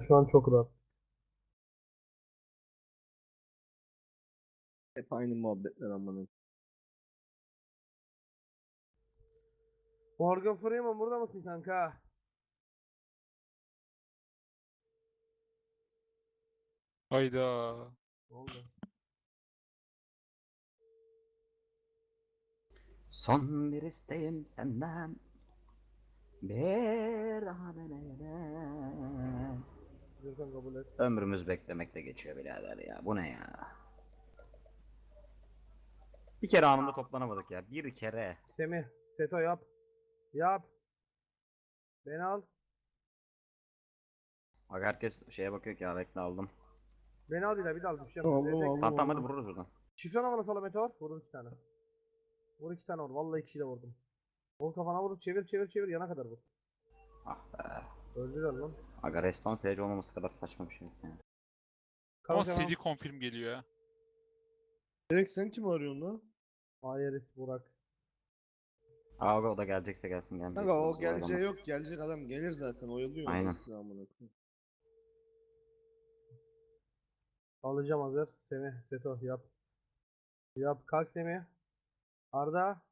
Şu an çok rahat. Hep aynı muhabbetler amına. Morgan Freeman burada mısın kanka? Hayda. Ne oldu? Son bir isteğim senden Bir daha deneyene Diyorsan kabul et. Ömrümüz beklemekte geçiyor birader ya bu ne ya Bir kere anında toplanamadık ya bir kere Semih, Seto yap. Yap. Beni al. Bak herkes şeye bakıyor ki ya bekle aldım Beni al bir daha bir daha al. Düşeceğim. Destek. aldım. Tamam tamam hadi vururuz buradan Şifrene bana sola meteor. Vurdum iki tane. Vur iki tane vur. Vallahi ikisiyle vurdum. Vur kafana vur. Çevir çevir çevir. Yana kadar vur. Ah be Öldüler lan. Aga respawn sage olmaması kadar saçma bir şey yani. Ama. CD confirm geliyor ya. Direkt sen kim arıyorsun lan? Ayeris Burak. Aga o da gelecekse gelsin gelmeyecekse Kanka o olmaz, geleceği yok. Gelecek adam gelir zaten. Oyalıyor. Aynen. Sizi amına koyayım. Alacağım hazır. Semih, Seto yap. Yap. Kalk Semih. Arda.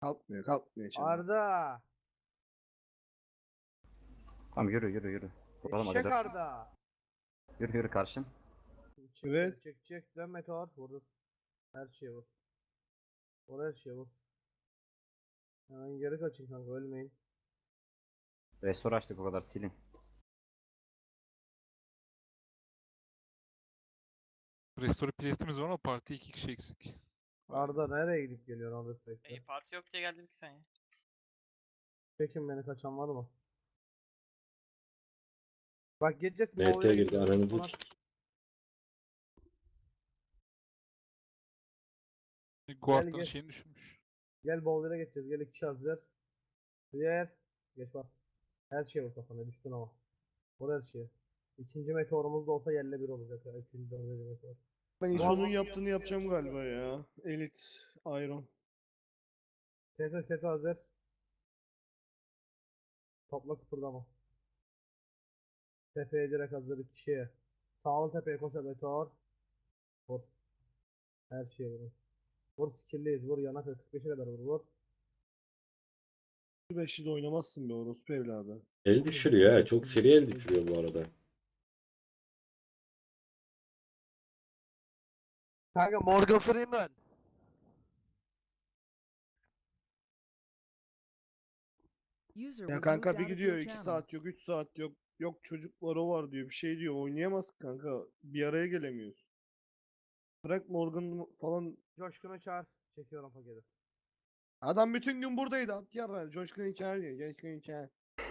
Kalkmıyor kalkmıyor. şimdi. Arda. Tamam yürü yürü yürü Vuralım Eşek Arda. Yürü yürü karşım Çek, Evet. Çek çek. Dön meteor. Vurdur. Her şeye vur. Vur her şeye vur. Hemen geri kaçın kanka ölmeyin. Restore açtık o kadar silin Restore playlistimiz var ama parti iki kişi eksik. Arda nereye gidip geliyor Arda sürekli? E, parti yok diye geldin ki sen ya. Çekin beni kaçan var mı? Bak gideceğiz. MT girdi gideceğiz. ananı Ona- dik. Guard'ların gel. şeyini düşürmüş. Gel Boulder'a geçeceğiz. Gel iki hazır. Diğer. Geç bas. Her şey vur kafana düştün ama. Vur her şeye. İkinci meteorumuz da olsa yerle bir olacak. Yani. Üçüncü, dördüncü meteor. Ben Bu İso'nun yaptığını yapacağım galiba ya. Elite Iron. Seto seto hazır. Topla kıpırdama. Tepeye direkt hazır kişiye. Sağlı tepeye koşa meteor. Vur. Her şeye vurun. Vur skill'liyiz. Vur yana 45'e kadar vur. Vur. 5'i de oynamazsın be orospu evladı. El düşürüyor ha. Çok seri el düşürüyor bu arada. Kanka Morgan Freeman. User Ya was kanka bir out of gidiyor your 2 channel. saat yok 3 saat yok. Yok çocuklar o var diyor bir şey diyor oynayamaz kanka. Bir araya gelemiyorsun. Bırak Morgan falan. Coşkun'u çağır. Çekiyorum paketi. Adam bütün gün buradaydı at yarra. Coşkun hikaye diyor. Coşkun hikaye.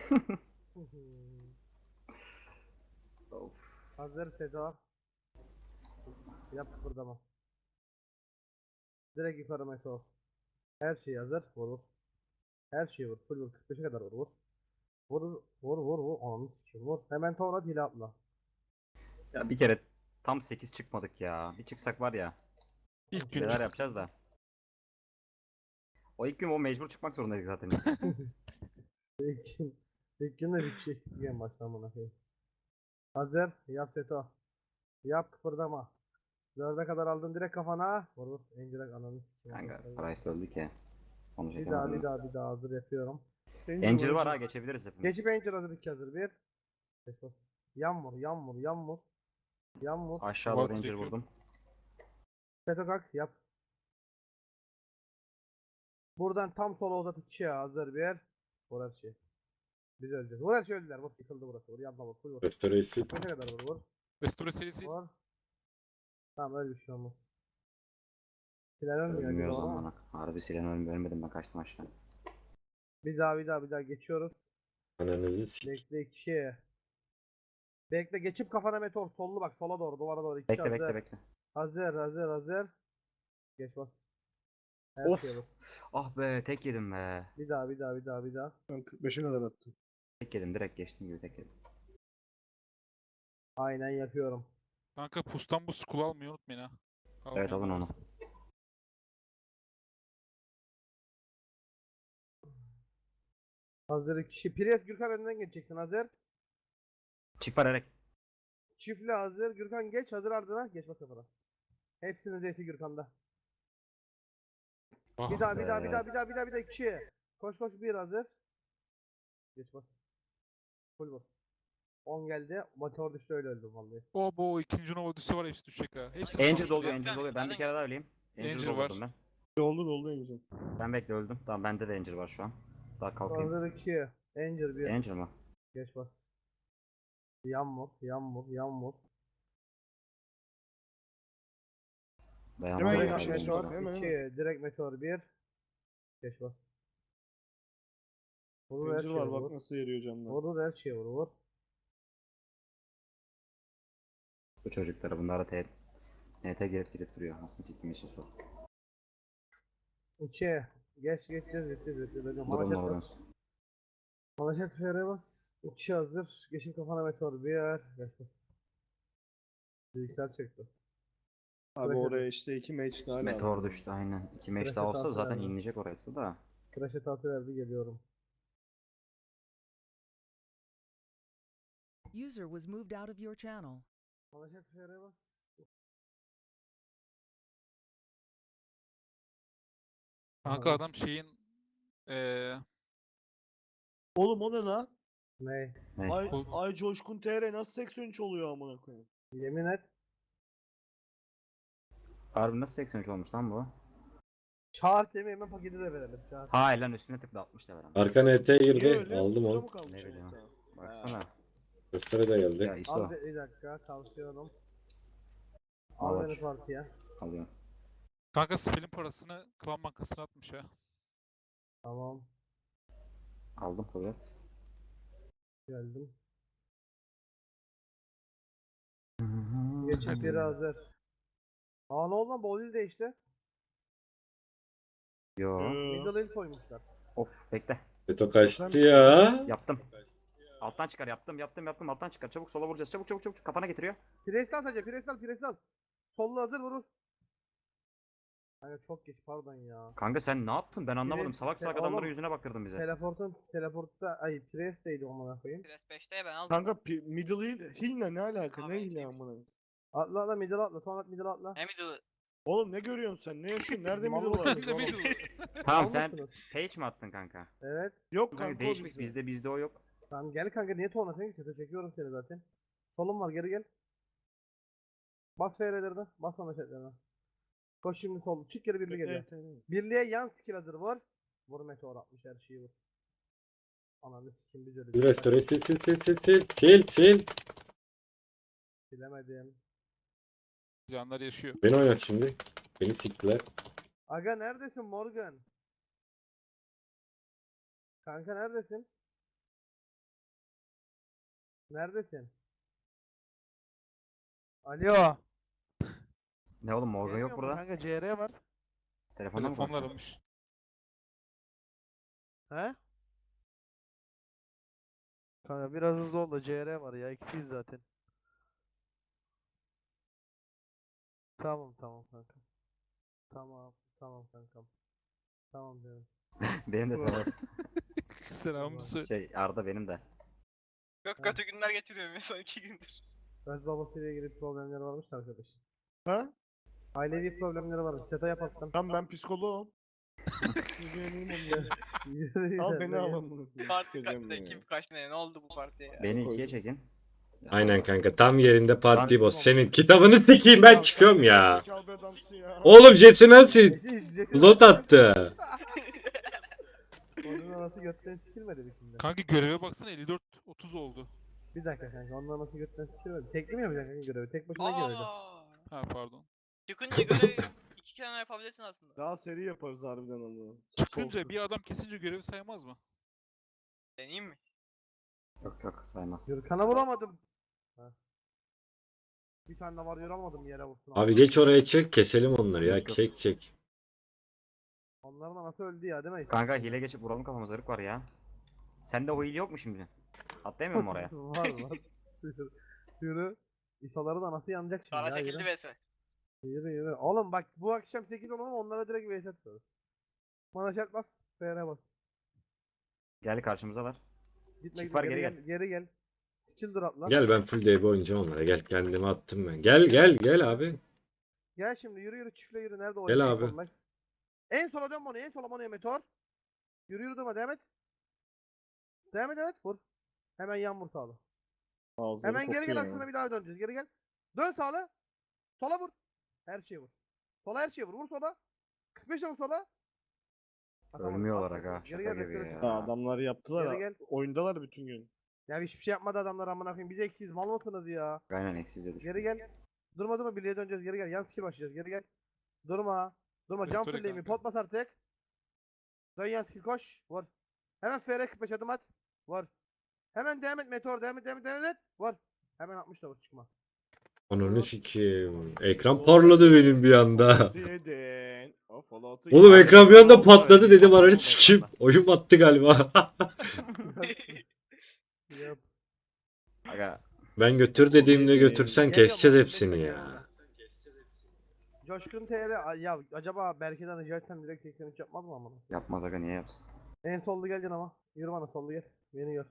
Of. Hazır Seto. Yap kıpırdama. Direkt yukarı meteor. Her şey hazır. Vur vur. Her şeyi vur. Full vur. 45'e kadar vur vur. Vur vur vur vur. Ananı sikeyim vur. Hemen tora dile atla. Ya bir kere tam 8 çıkmadık ya bir çıksak var ya İlk Bir gün çıktık. yapacağız da. O ilk gün o mecbur çıkmak zorundaydık zaten. İlk gün, ilk gün de bir şey eksik en baştan bana koyayım. Hazır. Yap Seto. Yap kıpırdama. Dörde kadar aldın direkt kafana. Vur vur. En direkt ananı sikeyim. Kanka Price öldü ki. Onu Bir daha bir çekemedim. daha bir daha hazır yapıyorum. Angel var ha geçebiliriz hepimiz. Geçip Angel hazır iki hazır bir. Geç bas. Yan vur yan vur yan vur. Yan vur. Aşağı Bak doğru Angel vurdum. Seto kalk yap. Buradan tam sola uzat iki ya hazır bir. Vur her şey. Biz öleceğiz. Vur her şey öldüler. Vur yıkıldı burası. Vur yanına vur. Full vur. Restoresi. Ne kadar vur vur. Restore serisi Vur. Tamam öyle bir şey olmaz. Silen ölmüyor. Ölmüyoruz amına. Harbi silen ölmüyor. Ölmedim ben kaçtım aşağı. Bir daha bir daha bir daha geçiyoruz. Ananızı sik. Bekle iki. Bekle geçip kafana meteor sollu bak sola doğru duvara doğru iki Bekle hazır. bekle bekle. Hazır hazır hazır. Geç bas. Her Of. bas. Ah be tek yedim be. Bir daha bir daha bir daha bir daha. Ben 45'e kadar attım. Tek yedim direkt geçtim gibi tek yedim. Aynen yapıyorum. Kanka pustan bu skull almayı unutmayın ha. Evet, Almayan alın onu. Hazır kişi. Pires Gürkan önünden geçeceksin hazır. Çık var Erek. Çiftli hazır. Gürkan geç. Hazır ardına. Geç bas kafana. Hepsinin Z'si Gürkan'da. Ah Bir daha bir daha bir daha bir daha bir daha bir daha iki. Koş koş bir hazır. Geç bas. Full bas. 10 geldi. Meteor düştü öyle öldüm vallahi. O bu ikinci Nova düşse var hepsi düşecek ha. Hepsi Angel doluyor, Angel doluyor. Ben bir kere daha öleyim. Angel Angel var. doldurdum ben. Doldu doldu Angel. Ben bekle öldüm. Tamam bende de Angel var şu an. Daha kalkayım. Hazır 2. Angel bir. Angel mı? Geç bas. Yan vur, yan vur, yan vur. Dayanamadım. Hemen geç, meteor var, hemen, 2. Direkt meteor 1. Geç bas. Vurur her Angel şeye var bak nasıl eriyor camdan. Vurur her şeye vur. Vur. Bu çocukları bunlar da T- NT girip girip duruyor. Nasıl siktim istiyorsa. 2. Geç geç geç geç geç geç. Hocam Manaşet oradan. bas. Manaşet FR bas. 2 hazır. Geçin kafana meteor 1. Geç bas. Bilgisayar çekti. Abi Bırakın. oraya işte iki match daha lazım. Meteor düştü aynen. İki Bırakın daha olsa zaten abi. inleyecek orası da. Crash hatası verdi geliyorum. User was moved out of your channel. Manaşet FR bas. Kanka adam şeyin eee Oğlum o ne lan? Ne? Ay, Bu- Ay Coşkun TR nasıl 83 oluyor amına koyayım? Yemin et. Harbi nasıl 83 olmuş lan bu? Çağır Semih hemen paketi de verelim. Çağır. Hayır lan üstüne tıkla 60 da veren. Arka NT Niye girdi. öyle? Aldım Burada onu. mı kalmış Ne bileyim. Baksana. Göstere de Ya geldi. ISO. Al bir, dakika kalkıyorum. Al Al beni partiye. Alıyorum. Kanka spell'in parasını klan bankasına atmış ha. Tamam. Aldım kuvvet. Geldim. Geçit biri hazır. Aa ne oldu lan? Bol değişti. Yo. Middle koymuşlar. Of bekle. Beto kaçtı ya. Yaptım. Alttan çıkar yaptım yaptım yaptım alttan çıkar. Çabuk sola vuracağız. Çabuk çabuk çabuk kafana getiriyor. Prestal sadece prestal prestal. Sollu hazır vurur. Hani çok geç pardon ya. Kanka sen ne yaptın? Ben anlamadım. Pres- Salak salak adamların oğlum. yüzüne baktırdın bize. Teleportun teleportta ay presteydi amına koyayım. Pres 5'te ben aldım. Kanka pi- middle hill, hill'le ne alaka? Abi, Ne hill okey. amına? Atla atla middle atla sonra at middle atla. Ne middle? Oğlum ne görüyorsun sen? Ne yaşıyorsun? Nerede middle var? Tamam sen page mi attın kanka? Evet. Yok Kanka kanka değişmiş bizde. bizde bizde o yok. Tamam gel kanka niye tuğanasın ki? Kötü çekiyorum seni zaten. Solum var geri gel. Bas FR'lerine. Bas manşetlerine. Koş şimdi sol. Çık geri birli geliyor. Evet, evet. Birliğe yan skill hazır vur. Vur meteor atmış her şeyi vur. Ananı sikim biz öyle Bir restore sil sil sil sil sil sil sil. Bilemedim. Canlar yaşıyor. Beni oynat şimdi. Beni siktiler. Aga neredesin Morgan? Kanka neredesin? Neredesin? Alo. Ne oğlum Morgan yok Gelmiyor mu burada. Kanka CR var. Telefonda mı Telefonla konuşuyor? aramış. He? Kanka biraz hızlı ol da CR var ya ikisiyiz zaten. Tamam tamam kanka. Tamam tamam kankam. Tamam canım. Benim de sana Selamı söyle. şey Arda benim de. Çok kötü günler geçiriyorum ya son iki gündür. Öz babasıyla ilgili problemleri varmış da arkadaş. Ha? Ailevi problemleri varmış. Seta yapattım. Tamam ben psikoloğum. Al beni gel. al amına koyayım. Parti kaçta kim kaç ne ne oldu bu partiye ya? Beni ikiye çekin. Aynen kanka tam yerinde parti boz. Senin kitabını sikeyim ben çıkıyorum ya. Oğlum Jet'i nasıl lot attı? Onun anası götten sikilmedi mi şimdi? Kanka göreve baksana 54 30 oldu. Bir dakika kanka onun anası götten sikilmedi. Tekli mi yapacaksın kanka görevi? Tek başına görevdi. Aa, Ha pardon. Çıkınca görev iki kere yapabilirsin aslında. Daha seri yaparız harbiden onu. Çıkınca bir adam kesince görevi saymaz mı? Deneyeyim mi? Yok yok saymaz. Gürkan'ı bulamadım. Ha. Bir tane de var yoramadım yere vursun. Abi geç oraya çek keselim onları ya. Çek çek. Onların anası öldü ya değil mi? Kanka hile geçip vuralım kafamıza ırk var ya. Sende o hile yok mu şimdi? Atlayamıyor mu oraya? var var. Yürü. İsaların anası yanacak şimdi Kara ya. çekildi vs. yürü yürü. Oğlum bak bu akşam 8 olalım onlara direkt vs atıyoruz. Manaşet bas. FR bas. Gel karşımıza var. Gitme Çift var, geri, geri gel. Geri gel. Skill droplar. Gel ben full DB oynayacağım onlara. Gel kendimi attım ben. Gel gel gel abi. Gel şimdi yürü yürü çiftle yürü. Nerede o? Gel abi. son bak. En sola dön Mono'ya. En sola Mono'ya meteor. Yürü yürü durma devam et. Devam et evet vur. Hemen yan vur sağlı. Ağızları Hemen geri gel aksına bir daha döneceğiz. Geri gel. Dön sağlı. Sola vur. Her şeye vur. Sola her şeye vur. Vur sola. 45 vur sola. Atamadım, Ölmüyorlar aga. Geri gel. gibi ya. bekle. Ha, adamlar yaptılar Geri ha. gel. Oyundalar bütün gün. Ya hiçbir şey yapmadı adamlar amına koyayım. Biz eksiyiz. Mal mısınız ya? Aynen eksize düştü. Geri gel. Durma durma birliğe döneceğiz. Geri gel. Yan skill başlayacağız. Geri gel. Durma. Durma. Can Restore fullleyim. kanka. Pot bas artık. Dön yan skill koş. Vur. Hemen FR 45 adım at. Vur. Hemen devam et meteor. Devam et devam et devam et. Vur. Hemen 60 da vur çıkma. Ananı sikeyim. Ekran parladı benim bir anda. Oğlum ekran bir anda patladı dedim ananı sikeyim. Oyun battı galiba. Aga ben götür dediğimde götürsen keseceğiz hepsini ya. Coşkun TR ya acaba Berke'den rica etsem direkt 83 yapmaz mı amına? yapmaz aga niye yapsın? En sollu geleceksin ama. Yürü bana sollu gel. Beni gör.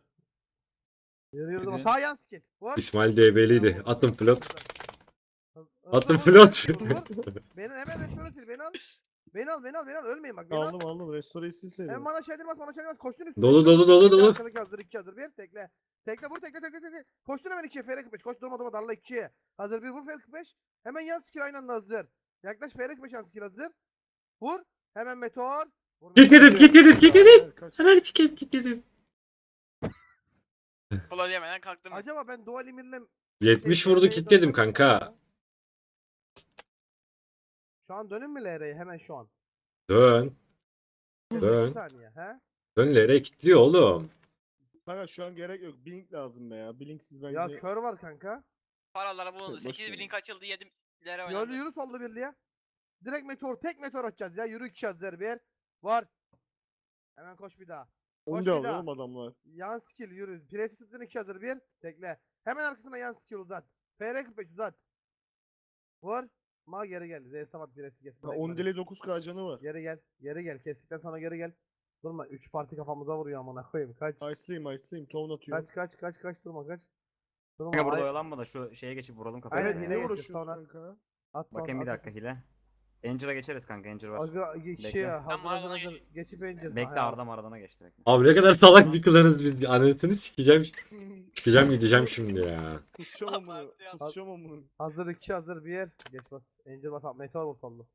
Yürü yürü durma. Hadi. Sağ yan skill. Vur. İsmail DB'liydi. Atın flot. Vur, flot. Beni hemen restore sil. Beni al. Beni al beni al beni al. Ölmeyin bak. Beni al. Aldım aldım. Restore'yi silseydim. Hem bana şey bana şey demez. Koştun üstüne. Dolu, dolu, dolu, dolu. Arkadaki hazır 2 hazır 1. Tekle. Tekle vur tekle tekle tekle. Koştun hemen 2'ye. FR 45. Koş durma durma darla 2'ye. Hazır 1 vur FR 45. Hemen yan skill aynı anda hazır. Yaklaş FR 45 yan skill hazır. Vur. Hemen meteor. Vur Git meteor. dedim git dedim Kola diyemeden kalktım. Acaba ben dual emirle 70 vurdu kit dedim kanka. Şu an dönün mü LR'ye hemen şu an? Dön. Bir Dön. saniye he? Dön lere kilitliyor oğlum. Kanka şu an gerek yok. Blink lazım be ya. Blinksiz bence. Ya kör var kanka. Paralara bulundu. boş 8 ver. bin açıldı 7 lira Yürü oynandı. yürü sollu birliğe. Direkt meteor tek meteor atacağız ya. Yürü iki bir. Var. Hemen koş bir daha. Onu da bir alıyor oğlum adamlar. Yan skill yürü. Presi tuttun iki hazır bir. Tekle. Hemen arkasına yan skill uzat. FR 45 uzat. Vur. Ma geri gel. Z samat presi kes. Ha, Bırak 10 bana. dile 9 k canı var. Geri gel. Geri gel. Kestikten sonra geri gel. Durma. 3 parti kafamıza vuruyor amına koyayım. Kaç. Ice'liyim Ice'liyim. Tone atıyor. Kaç kaç kaç kaç durma kaç. Durma. Burada oyalanma da şu şeye geçip vuralım yine geçiyor, uğraşıyoruz sonra- kanka. Atma, Bakayım bir atma. dakika hile. Angel'a geçeriz kanka Angel var. Aga şey Bekle. hazır Maradona hazır. geç. Geçip ineceğiz. Bekle Arda Maradan'a geçti bekle. Abi ne kadar salak bir klanız biz. Anasını sikeceğim. Çıkacağım gideceğim şimdi ya. Abartı ya. Kusacağım amına. Hazır 2 hazır 1. Geç bas. Angel bas at. Meteor vur sollu.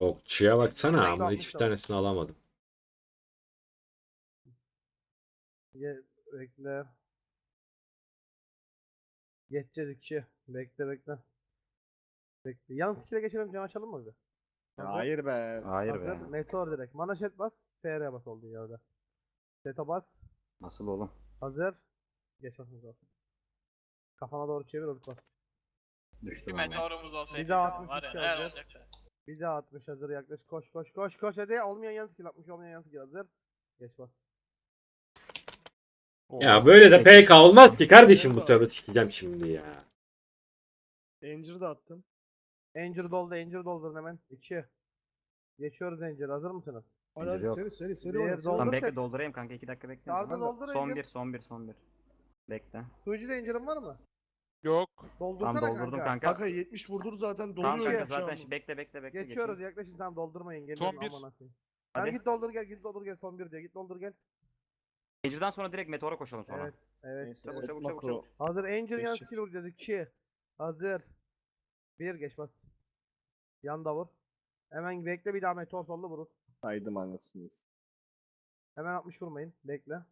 Okçuya baksana ama hiçbir tanesini alamadım. Ge bekle. Geçeceğiz 2. Bekle bekle. Bekle. Yan skill'e geçelim can açalım mı bir? Hayır be. Hayır be. Meteor direkt. Mana shet bas. FR bas olduğu yerde. Seta bas. Nasıl oğlum? Hazır. Geç basın zaten. Kafana doğru çevir ult bas. Düştü Bir vallahi. meteorumuz olsa Bir daha var ya 62 neler hazır. olacak ya. Bir daha 60 hazır yaklaş. Koş koş koş koş hadi. Olmayan yan skill 60 olmayan yan skill hazır. Geç bas. Ya böyle de PK olmaz ki kardeşim bu tövbe sikeceğim şimdi ya. Anger da attım. Angel doldu. Angel doldurun hemen. 2. Geçiyoruz Angel. Hazır mısınız? Hadi hadi yok. seri seri seri Diğer oyna, seri Tamam bekle doldurayım kanka 2 dakika bekle. Sağda doldur Son Angel. 1 son 1 son 1. Bekle. Suyucu Angel'ın var mı? Yok. Doldursana Tamam doldurdum kanka. kanka. Kanka 70 vurdur zaten Tamam doluyor kanka ya şu zaten an. şi- bekle bekle bekle. Geçiyoruz geçeyim. yaklaşın tamam doldurmayın. Gelin Son bir. aman akıyım. Hadi. Tamam git doldur gel git doldur gel son bir diyor. Git doldur gel. Angel'dan sonra direkt meteora koşalım sonra. Evet. Evet. Neyse, Çabuk çabuk çabuk makro. çabuk. Hazır Angel yan Geçecek. skill vuracağız. 2. Hazır. 1 geç bas. Yan da vur. Hemen bekle bir daha meteor sollu vurur. Saydım anasınız. Hemen 60 vurmayın. Bekle.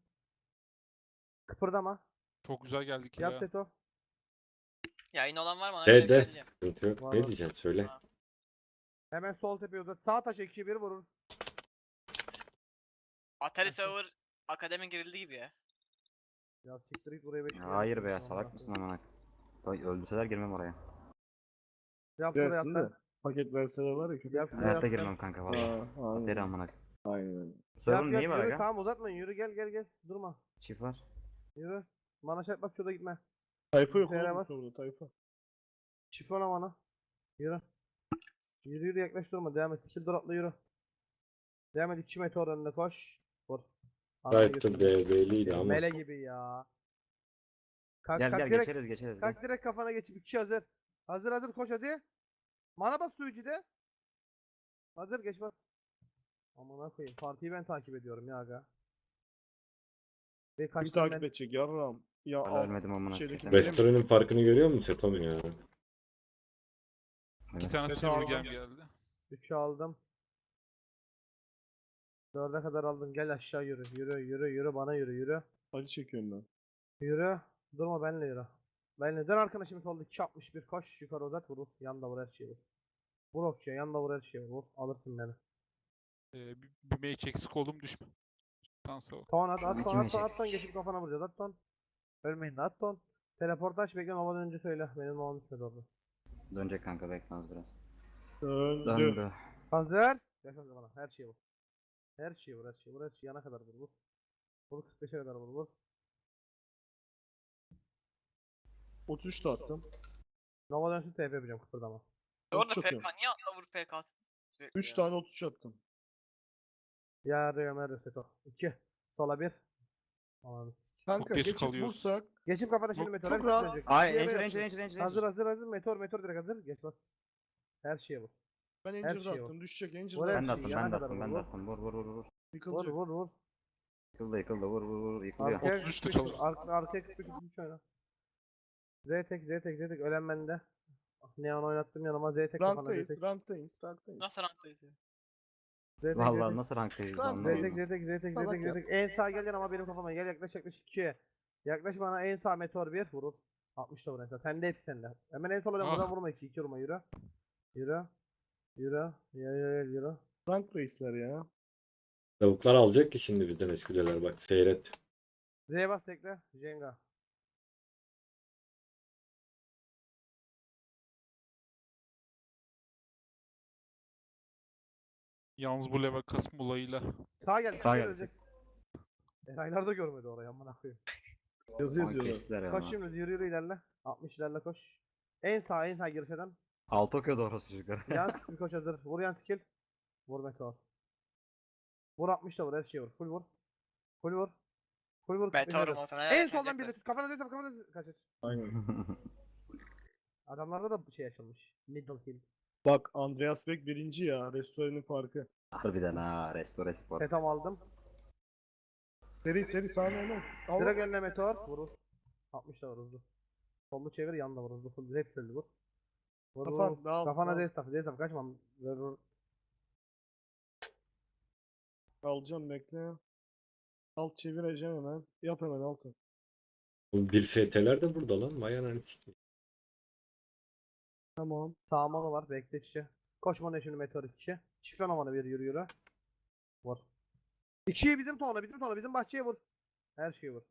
Kıpırdama. Çok güzel geldik Yap ya. Seto. Yayın olan var mı? Ona göre bir şey evet. diyeceğim. Sıkıntı yok. Var, Ne var. diyeceksin söyle. Hemen sol tepeye uzat. Sağ taş 2 1 vurur. Atari Server Akademi girildi gibi ya. Ya siktir git buraya bekle. Hayır be ya salak mısın amına? Öldürseler girmem oraya. Yap buraya Gelsin de. Paket verseler var ya köpek. Yap Hayatta atla. girmem kanka valla. Aa, Ateri aynen. amına. Aynen öyle. Yap, neyi yap, var yürü, aga? Tamam uzatmayın yürü gel gel gel. Durma. Çift var. Yürü. Mana şart bak şurada gitme. Tayfa yok Bilgisayara oğlum sonra tayfa. Şifona mana. Yürü. Yürü yürü yaklaş durma. Devam et. Skill dropla yürü. Devam et. 2 meteor önüne koş. Vur. Arkaya Gayet götür. DB'liydi ama. Mele gibi ya. Kalk, Gel kalk gel direkt, geçeriz geçeriz. kalk direkt kafana geçip iki hazır. Hazır hazır koş hadi. Mana bas suyucu de. Hazır geç bas. Amına koyayım. Partiyi ben takip ediyorum ya aga. Ve kaçtım takip ben. edecek yarram. Ya Hala al. ölmedim amına şeydeki koyayım. Farkını görüyor musun Setom ya? İki Evet. tane Evet, silver aldım. gem geldi. 3'ü aldım. 4'e kadar aldım. Gel aşağı yürü. Yürü yürü yürü bana yürü yürü. Hadi çekiyorum ben. Yürü. Durma benle yürü. Benle dön arkana şimdi solda 261 koş yukarı uzat vur. Yanda vur her şeyi vur. Vur okçuya yanda vur her şeyi vur. Alırsın beni. Ee, bir, bir mage eksik oldum düşme. Şansa bak. Ton at at ton at ton at ton geçip kafana vuracağız at ton. Ölmeyin de at ton. Teleport aç bekle Nova'dan önce söyle. Benim Nova'm bitmedi orada. Dönecek kanka bekle az biraz. Döndü. Döndü. Hazır. Yakın bana her şeyi vur. Her şeyi vur her şeyi vur her şeyi yana kadar vur vur. Vur 45'e kadar vur vur. 33 de attım. Nova'dan önce TP yapacağım kıpırdama. Orada Otuz PK atıyorum. niye atla vur PK? 3 tane 33 attım. Ya Ömer Reseto. 2. Sola 1. Anladım. Kanka geç geçip kalıyoruz. vursak Geçip kafana şimdi Çok- meteor. çok hepsi rahat. dönecek. Ay Angel yapacağız. Angel Angel. Hazır hazır hazır meteor meteor direkt hazır. Geç bas. Her şeye vur. ben Her Angel'da şey attım. Düşecek Angel Oraya Ben de attım. attım ben de yana attım kadar ben de vur. attım. Vur vur vur vur. Vur Yıkılacak. vur vur. Yıkıldı yıkıldı vur vur vur yıkılıyor. Arkaya 33'te 43, çalış. Arka, arkaya 43 43 oyna. Z tek Z tek Z tek ölen bende. Ah, Neon oynattım yanıma Z tek kafana Ranktayız. tek. Ranktayız. Ranktayız. Nasıl ranktayız ya? Z tek Z Vallahi nasıl ranktayız Tamam, Z anlamadım. tek Z tek Z tek Z Salak tek Z yap. tek. En sağ gel ama benim kafama gel yaklaş yaklaş 2. Yaklaş bana en sağ meteor 1 vurur. 60 da vur en sağ. Sende hepsi sende. Hemen en sola dön buradan Ah. vurma 2 2 vurma yürü. Yürü. Yürü. Yürü yürü yürü. Rank reisler ya. Tavuklar alacak ki şimdi bizden eskideler bak seyret. Z bas tekle. Jenga. Yalnız bu level kasım olayıyla. Sağ gel. Sağ gel, gelecek. Eraylar da görmedi orayı amına koyayım. Yazı yazıyorlar. kestiler ya. Koş şimdi yürü yürü ilerle. 60 ilerle koş. En sağ en sağ girişeden. Altı okuyordu orası çocuklar. Yan skill koş hazır. Vur yan skill. Vur meteor. Vur 60 da vur her şeyi vur. Full vur. Full vur. Full vur. 45 Meteorum hazır. o sana. En soldan biri tut. Kafana desem kafana desem. Kaç kaç. Aynen. Adamlarda da şey açılmış. Middle kill. Bak Andreas Beck birinci ya. Restoranın farkı. Harbiden ha restore spor. Tetam aldım. Seri seri sağına hemen. Al. Direkt önüne meteor. Vur vur. 60 da vur hızlı. Sollu çevir yanda vur hızlı. Full hep öldü vur. Vur vur. Kafan dağıl. Kafana dağıl. destaf. Destaf kaçma. Vur vur. Alacağım bekle. Alt çevireceğim hemen. Yap hemen altı. Bu bir ST'ler de burada lan. Vay ananı sikeyim. Tamam. Sağmanı var. Bekle içi. Koşmanı şimdi meteor içi. Çift anamanı bir yürü yürü. Vur. İkiyi bizim tona bizim tona bizim bahçeye vur. Her şeyi vur.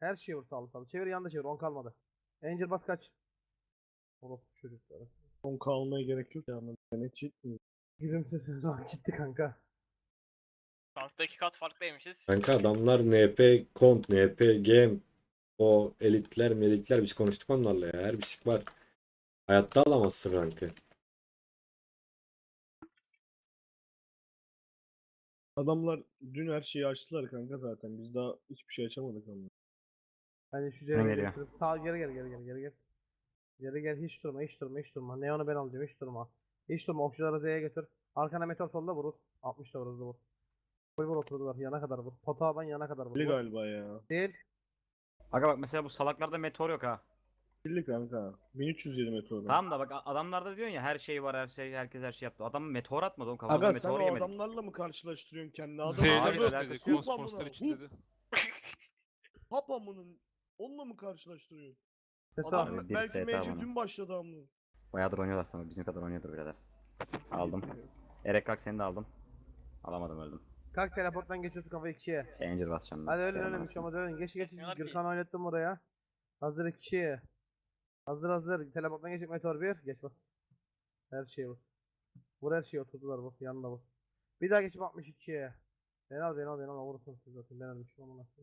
Her şeyi vur sağlı sağlı. Çevir yanda çevir 10 kalmadı. Angel bas kaç. Oğlum çocuklara. 10 kalmaya gerek yok ya. Ne cheat mi? Sesini sonra gitti kanka. Ranktaki kat farklıymışız. Kanka adamlar NP kont, NP game o elitler melitler biz konuştuk onlarla ya. Her bir şey var. Hayatta alamazsın rankı. Adamlar dün her şeyi açtılar kanka zaten. Biz daha hiçbir şey açamadık ama. Hani şu Ne cevabı geliyor? getirip sağ geri gel geri gel geri gel. Geri gel hiç durma hiç durma hiç durma. Neon'u ben alacağım hiç durma. Hiç durma okçuları Z'ye götür. Arkana meteor solda vurur. 60 da vur hızlı vur. Koy vur oturdular yana kadar vur. Potağı ben yana kadar vur. Deli Vur. galiba ya. Değil. Aga bak mesela bu salaklarda meteor yok ha. Deli kanka. 1307 meteor. Tamam da bak adamlarda diyorsun ya her şey var her şey herkes her şey yaptı. Adam meteor atmadı oğlum kafasına Aga sen meteor o adamlarla mı karşılaştırıyorsun kendini? Adam Z'de Hayır, yok alakası dedi. yok. Hoop Cosmoslar amına, için dedi. Hap amının. Onunla mı karşılaştırıyorsun? Adam Abi, bir belki amına. dün başladı amına. Bayağıdır oynuyorlar sana bizim kadar oynuyordur birader. Aldım. Erek kalk seni de aldım. Alamadım öldüm. Kalk teleporttan geçiyorsun kafa 2'ye. Angel basacağım. Hadi öyle öyle anasını. ama dön. Geç geç. Ki. Gürkan oynattım oraya. Hazır 2'ye. Hazır hazır. Teleporttan geçecek meteor 1. Geç bas. Her şeyi vur. Vur her şeyi oturdular vur. Yanına vur. Bir daha geçip 62'ye. Ben al ben al ben al. Vurursun siz zaten. Ben ölmüşüm ama nasıl.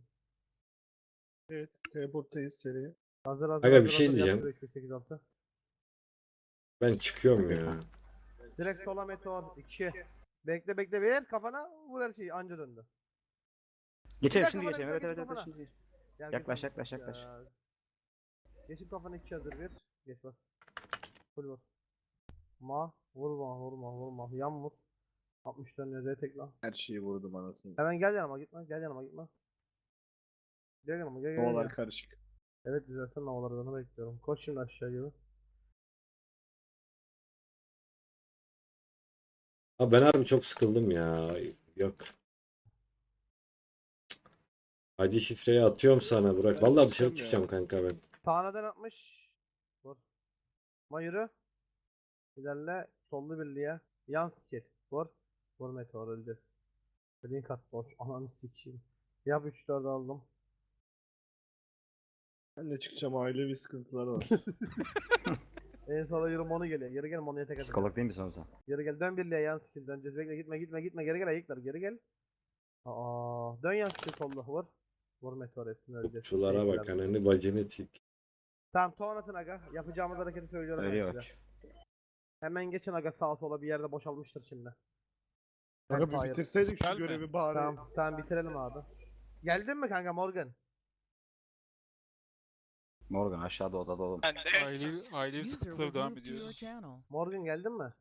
Evet. Teleporttayız seri. Hazır hazır. Aga bir hazır, şey hazır. diyeceğim. Yaptı 8 6. Ben çıkıyorum ya. Direkt sola meteor 2. Bekle bekle bir kafana vur her şeyi anca döndü. Geçelim şimdi geçelim. bir Evet evet evet şimdi. Yaklaş, bir yaklaş, yaklaş. Ya, Yeşil kafanı iki hazır bir. Geç bas. Full bas. Ma. Vurma vurma vurma. Yan vur. 60 dönüyor Z tekla. Her şeyi vurdum anasını. Hemen gel yanıma gitme. Gel yanıma gitme. Gel yanıma gel gel. Havalar gel. karışık. Evet düzelsen havalarını bekliyorum. Koş şimdi aşağı gibi. Abi ben harbi çok sıkıldım ya. Yok. Hadi şifreyi atıyorum sana Burak. Vallahi dışarı çıkacağım kanka ben. Sağına dön atmış. Vur. Ma yürü. İlerle. Sollu birliğe. Yan skill. Vur. Vur meteor öleceğiz. Dediğin kat boş. Ananı sikeyim. Yap 3 4 aldım. Ben de çıkacağım ailevi sıkıntılar var. En sola yürü Monu geliyor. Geri gel Monu'ya tek. Psikolog değil misin oğlum sen? Geri gel dön birliğe yan skill döneceğiz. Bekle gitme gitme gitme geri gel ayıklar geri gel. Aa dön yan skill sollu vur. Vur meteor hepsini öleceğiz. Şulara bak lan. ananı bacını tik. Tamam Toğan atın aga. Yapacağımız hareketi söylüyorum ben Ölüyor. size. Hemen geçin aga sağa sola bir yerde boşalmıştır şimdi. Kanka biz bitirseydik şu Süper mi? görevi bari. Tamam, tamam bitirelim abi. Geldin mi kanka Morgan? Morgan aşağıda odada oğlum. Ben de Ailevi, ailevi User sıkıntıları was devam moved to ediyor. channel. Morgan geldin mi?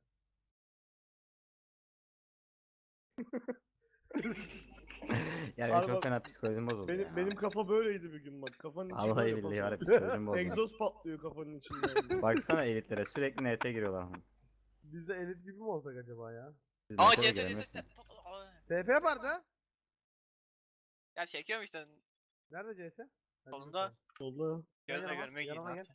Yani Abi çok fena psikolojim bozuldu Benim, ya. benim kafa böyleydi bir gün bak. Kafanın içi Vallahi böyle billahi var ya patlıyor. psikolojim bozuldu. Egzoz patlıyor kafanın içinden. Baksana elitlere sürekli NT giriyorlar. Biz de elit gibi mi olsak acaba ya? Biz Aa NT'ye CS giremiyorsun. TP yapardı. Ya çekiyorum işte. Nerede CS? Solunda. Gel Gözle yanıma, görmeye yanıma gel.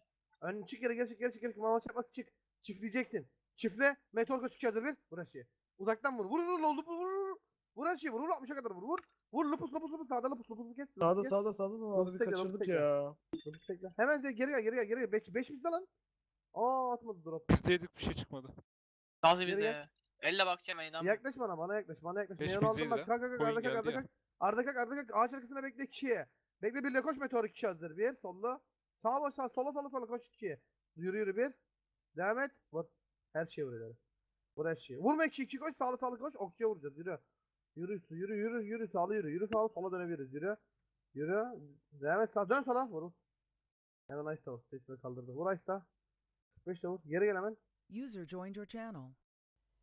Ön çık geri geri çık geri çık geri çık. Mama çarpması çık. Çiftleyeceksin. Çiftle. Meteor koş iki hazır bir. Vur aşıyı. Uzaktan vur. Vur vur vur vur vur. Vur aşıyı vur. Vur 60'a kadar vur. Vur. Vur lupus lupus lupus. Sağda lupus lupus kes. lupus Sağda kes. sağda sağda da Lopus abi tekrar, kaçırdık ya. Lupus tekle. Hemen sen geri gel geri gel geri gel. 5 5 bizde lan. Aa atmadı drop. İsteyedik bir şey çıkmadı. Geri bizde gel. Elle bakacağım ben inanmıyorum. Yaklaş bana, bana yaklaş, bana yaklaş. Beş Neon bizdeydi aldım bak. ya. Kalk kalk kalk, Coin arda kalk, geldi arda ya. kalk. Arda kalk, arda kalk. Ağaç arkasına bekle 2'ye. Bekle birle koş meteor 2 hazır. Bir, solda. Sağa baş sağ, sola sola sola koş 2'ye. Yürü yürü bir. Devam et. Vur. Her şeyi vur ileri. Vur her şeyi. Vurma 2 2 koş, sağlı sağlı koş. Okçuya vuracağız. Yürü. Yürü yürü yürü yürü sağlı yürü. Yürü sağlı sola dönebiliriz. Yürü. Yürü. Devam et sağ. Dön sola. Vur. Hemen Ice'da vur. Sesini kaldırdı. Vur Ice'da. 45 de vur. Geri gel hemen. User joined your channel.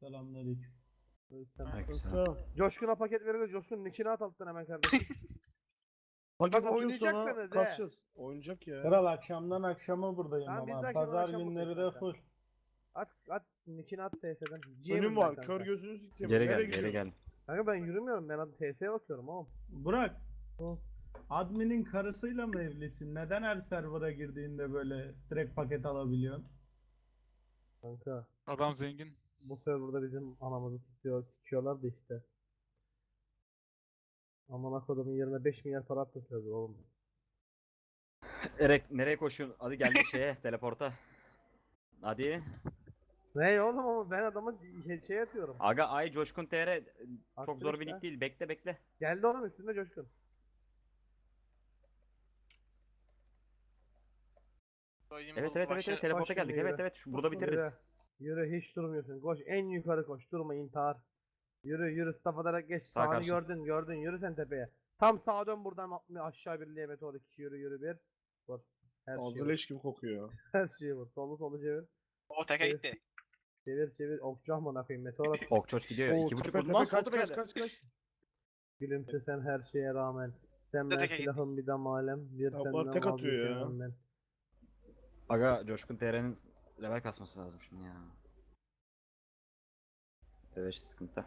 Selamünaleyküm. Aleykümselam. Coşkun'a paket verilir. Coşkun nickini at alttan hemen kardeşim. Paket Bak sonra he. kaçacağız. Oynayacak ya. Kral akşamdan akşama buradayım Tamam, biz ama de akşamdan pazar günleri de full. At at nickini at TS'den. Önüm var. Kör gözünü sikeyim. Geri Nereye gel geri gidiyorsun? gel. Kanka ben yürümüyorum. Ben TS'ye bakıyorum oğlum. Burak. Hı. Admin'in karısıyla mı evlisin? Neden her server'a girdiğinde böyle direkt paket alabiliyorsun? Kanka Adam zengin. bu serverda bizim anamızı sikiyor, sikiyorlar da işte. Aman kodumun yerine 5 milyar para attı server oğlum. Erek nereye koşuyorsun? Hadi geldik şeye teleporta. Hadi. Ne oğlum ama ben adamı şey, şey atıyorum. Aga Ay Coşkun TR çok Attır zor bir işte. nick değil. Bekle bekle. Geldi oğlum üstünde coşkun. Evet evet evet, başı- evet teleporta Koş geldik. şimdi Evet yürü. evet şu- burada Yürü. bitiririz. Yürü hiç durmuyorsun. Koş en yukarı koş. Durma intihar. Yürü yürü staff adarak geç. Sağ Sağını karşı. gördün gördün. Yürü sen tepeye. Tam sağa dön buradan a- aşağı birliğe meteor 2 yürü yürü bir. Vur. Her şeyi Ağzı vur. leş gibi kokuyor. Her şeyi vur. Solu solu çevir. O teke gitti. Çevir çevir. Okçu amına koyayım. Meteor at. Okçoç gidiyor. Oo, İki buçuk tepe tepe kaç kaç kaç kaç. Gülümse sen her şeye rağmen. Sen ben Öteki silahım bir de malem. Bir Ya bunlar senden tek atıyor ya. vazgeçemem Ben. Aga Coşkun TR'nin level kasması lazım şimdi ya. Evet sıkıntı.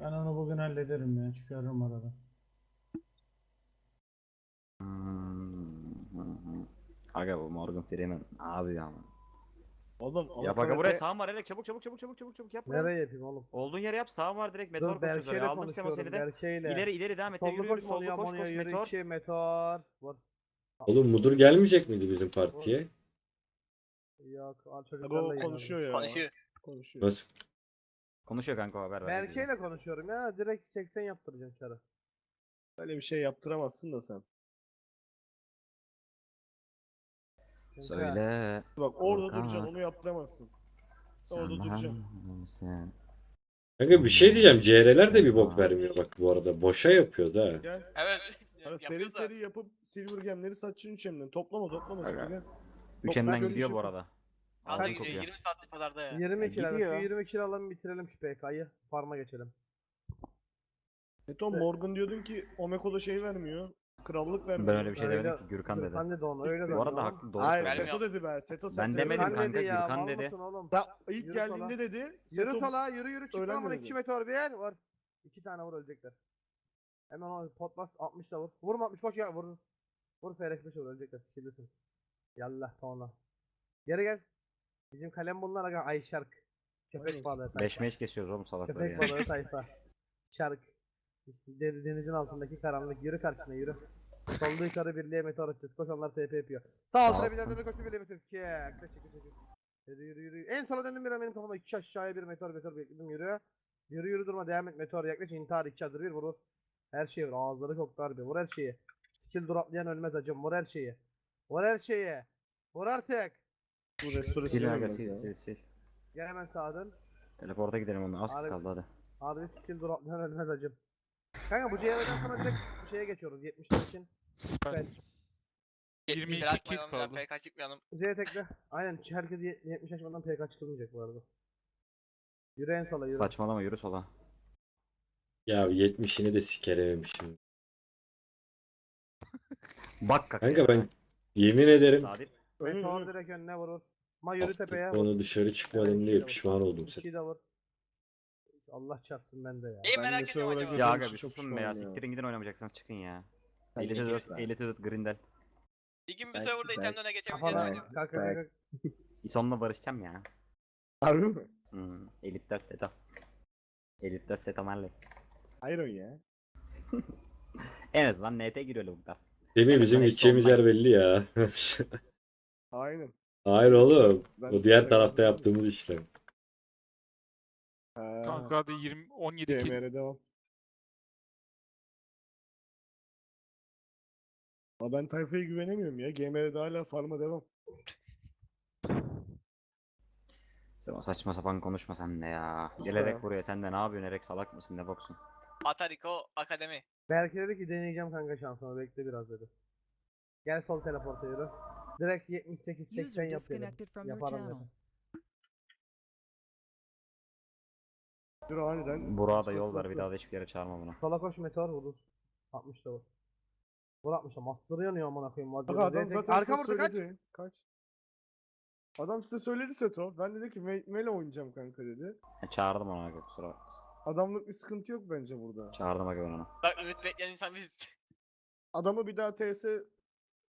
Ben onu bugün hallederim ya. Çıkarırım arada. Hmm. Aga bu Morgan Freeman abi ya. Ama Yap aga karate- buraya sağım var Erek çabuk çabuk çabuk çabuk çabuk çabuk yap buraya. Nereye yapayım oğlum? Olduğun yere yap sağım var direkt meteor Dur koşacağız oraya. Berke'yle Aldım konuşuyorum. seni de. Berke'yle. İleri ileri devam et. Sollu Yürü koş yürü sollu Monu'ya koş koş yürü. meteor. 2 meteor. Vur. Oğlum mudur gelmeyecek miydi bizim partiye? Yok al çocuklarla konuşuyor ya. Konuşuyor. Konuşuyor. Nasıl? Konuşuyor kanka o haber ver. Berke'yle konuşuyorum ya. Direkt 80 yaptıracağım çarı. Öyle bir şey yaptıramazsın da sen. Söyle. Bak orada Korkak. duracaksın onu yaptıramazsın. Orada sen duracağım. sen. Kanka bir şey diyeceğim. CR'ler de bir bok vermiyor bak bu arada. Boşa yapıyor da. Gel. Evet. Aga, seri da. seri yapıp silver gemleri satacaksın üç emden. Toplama toplama Aga. gel. 3 ben böyle gidiyor bu şey- arada. Ağzım gidiyor. kokuyor. 20 saatlik pazarda ya. 20 kilo. Şu gidiyor. 20 kilo alalım bitirelim şu PK'yı. Farma geçelim. Beton Morgan diyordun ki Omeko'da şey vermiyor. Krallık vermiyor. Ben öyle bir şey Öyle- demedim ki Gürkan dedi. Gürkan dedi onu öyle dedi. Bu arada haklı doğru Hayır söylüyor. Seto dedi be. Seto sen Ben demedim Gürkan kanka, dedi ya. Gürkan dedi. Ta, ilk Yürü geldiğinde sola. dedi. Yürü Seto- sola yürü yürü çık lan dedi. 2 meteor bir yer var. 2 tane vur ölecekler. Hemen o pot bas 60 da vur. Vurma 60 koş ya vur. Vur FRX5 vur ölecekler sikildesin. Yallah sonra. Geri gel. Bizim kalem bunlar aga ay şark. Köpek balığı tayfa. 5 meş kesiyoruz oğlum salakları Köpek balığı tayfa. Şark. Deniz- Denizin altındaki karanlık yürü karşına yürü. Solda yukarı birliğe meteor atacağız. Koş onlar TP yapıyor. Sağ altına bir olsun. döndü koş bir birliğe meteor. Çekil çekil. Yürü yürü yürü. En sola döndüm bir an benim kafama iki aşağıya bir meteor meteor bekledim yürü. Yürü yürü durma devam et meteor yaklaş intihar iki hazır bir vur vur. Her şeyi vur ağızları koktu harbi vur her şeyi. Skill droplayan ölmez acım vur her şeyi. Vur her şeyi. Vur artık. Bu restore Sil aga sil sil sil. Gel hemen sağa dön. Teleporta gidelim ondan az kaldı hadi. Harbi skill droplayan ölmez acım. Kanka bu CV'den sonra direkt şeye geçiyoruz 70 için. Süper. Ben- 22 22 kill atmayalım kaldı. ya. PK çıkmayalım. Z tekle. Aynen herkes ye- 70 açmadan PK çıkılmayacak bu arada. Yürü en sola yürü. Saçmalama yürü sola. Ya 70'ini de sikerememişim. Bak kaka Kanka ben yemin ederim Sadip. Önü Meteor önü. direkt önüne vurur. Ma yürü hafta tepeye. onu dışarı çıkmadım diye pişman oldum sen. İki de vur. Allah çarpsın bende ya. Neyi Ben de merak ediyorum server'a acaba? Ya aga bir çok susun be ya. pişmanım ya. Siktirin gidin oynamayacaksanız çıkın ya. Sen Ehliyet de edat, sus be. ehliyet edat Grindel. Bir gün bir Belki- serverda belki- itemden öne geçebileceğiz mi acaba? kalk. İson'la barışacağım ya. Harbi mi? Hmm. Elitler seta. Elitler seta mahalle. Hayır o ya. En azından NT giriyor lavuklar. Semih bizim ben gideceğimiz yer belli ya. Aynen. Hayır oğlum. Ben- O diğer ben- tarafta yaptığımız işlem. Ha, Kanka hadi 20 17 kill. GMR devam. Ama ben tayfaya güvenemiyorum ya. GMR'de hala farma devam. Sen o saçma sapan konuşma sen de ya. Gelerek buraya sen de ne yapıyorsun Erek salak mısın ne boksun. Atariko Akademi. Belki dedi ki deneyeceğim kanka şansımı bekle biraz dedi. Gel sol teleporta yürü. Direkt 78 80 User yap dedim. disconnected from your Yaparım channel. dedim. Yürü aniden. Burak'a da yol ver bir daha da hiçbir yere çağırma bunu. Sola koş meteor vurur. 60 da vur. Vur 60'a master yanıyor amına koyayım. Var Bak adam zaten Arka vurdu kaç. Kaç? Adam size söyledi Seto. Ben dedi ki Me- Mele oynayacağım kanka dedi. Ya çağırdım onu aga kusura bakmasın. Adamlık bir sıkıntı yok bence burada. Çağırdım aga ben onu. Bak ümit bekleyen insan biz. Adamı bir daha TS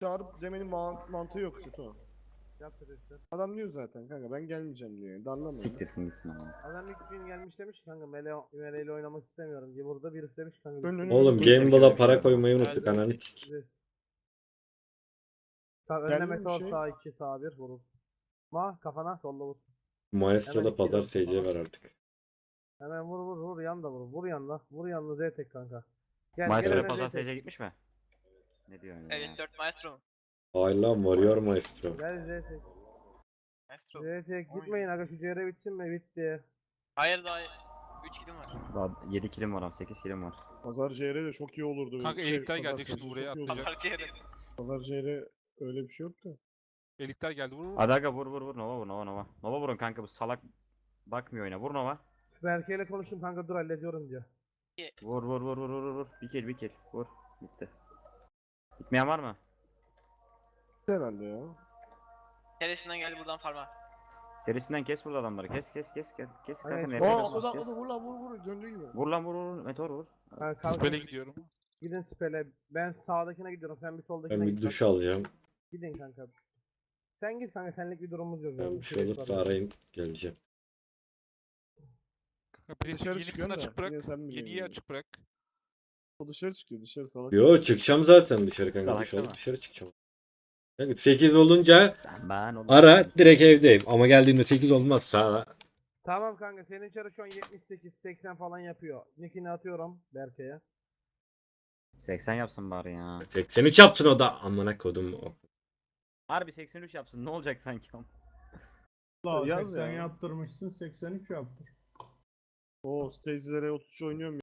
çağırıp demenin ma- mantığı yok Seto. Yap dedi işte. Adam diyor zaten kanka ben gelmeyeceğim diyor. Yani. Darlama. Siktirsin gitsin ama. Adam ilk gün gelmiş demiş ki kanka Mele, Mele ile oynamak istemiyorum diye burada birisi demiş kanka. Önünü- Oğlum da bilmiyor para koymayı unuttuk ananı sik. Tamam Geldi önüne mi bir meteor şey? sağ 2 sağ 1 vurur. Ma kafana solla vur. Maestro'da Hemen pazar iki SC var artık. Hemen vur vur vur yan da vur. Vur yanla. Vur yanla Z tek kanka. Gel Maestro'ya hemen pazar Z tek. Gitmiş mi? Ne diyorsun ya? 54 Maestro lan Warrior Maestro. Gel Z tek. Maestro. Z tek gitmeyin aga şu CR bitsin mi? Bitti. Hayır daha 3 kilim var. Daha 7 kilim var ama 8 kilim var. Pazar CR de çok iyi olurdu. Kanka Şey, elitler Pazar gelecek şimdi buraya atlayacak. Pazar ciğeri. Pazar CR öyle bir şey yok da. Elitler geldi vur vur. Hadi aga vur vur vur Nova vur Nova Nova. Nova vurun kanka bu salak bakmıyor oyuna. Vur Nova. Berke ile konuştum kanka dur hallediyorum diyor. Vur vur vur vur vur vur. Bir kill bir kill. Vur. Bitti. Bitmeyen var mı? Herhalde ya. Keresinden geldi buradan farma. Serisinden kes burada adamları. Kes kes kes kes. Kes kanka Aynen. nefret Aa ediyorsunuz, atladı kes. atladı vur lan vur vur döndüğü gibi. Vur lan vur vur. Meteor vur. Kalkın. Spell'e gidiyorum. Gidin spele. Ben sağdakine gidiyorum. Sen bir soldakine Ben bir git. duş alacağım. Gidin kanka. Sen git kanka senlik bir durumumuz yok. Ben yani. bir şey olursa arayın geleceğim. Priest'in Dışarı yenisini da, açık bırak. yine sen biliyorsun Yeniyi yani. açık bırak. O dışarı çıkıyor dışarı salak. Yo çıkacağım zaten dışarı kanka. Salak Duş alıp dışarı çıkacağım. Kanka 8 olunca Sen ben oğlum. ara direkt evdeyim. Ama geldiğimde 8 olmazsa Tamam kanka senin çarı şu an 78 80 falan yapıyor. Nickini atıyorum Berke'ye. 80 yapsın bari ya. 83 yapsın o da. Amına kodum o. Harbi 83 yapsın ne olacak sanki ama. Allah Yaz 80 ya. yaptırmışsın 83 yaptır. O stage'lere 33 oynuyorum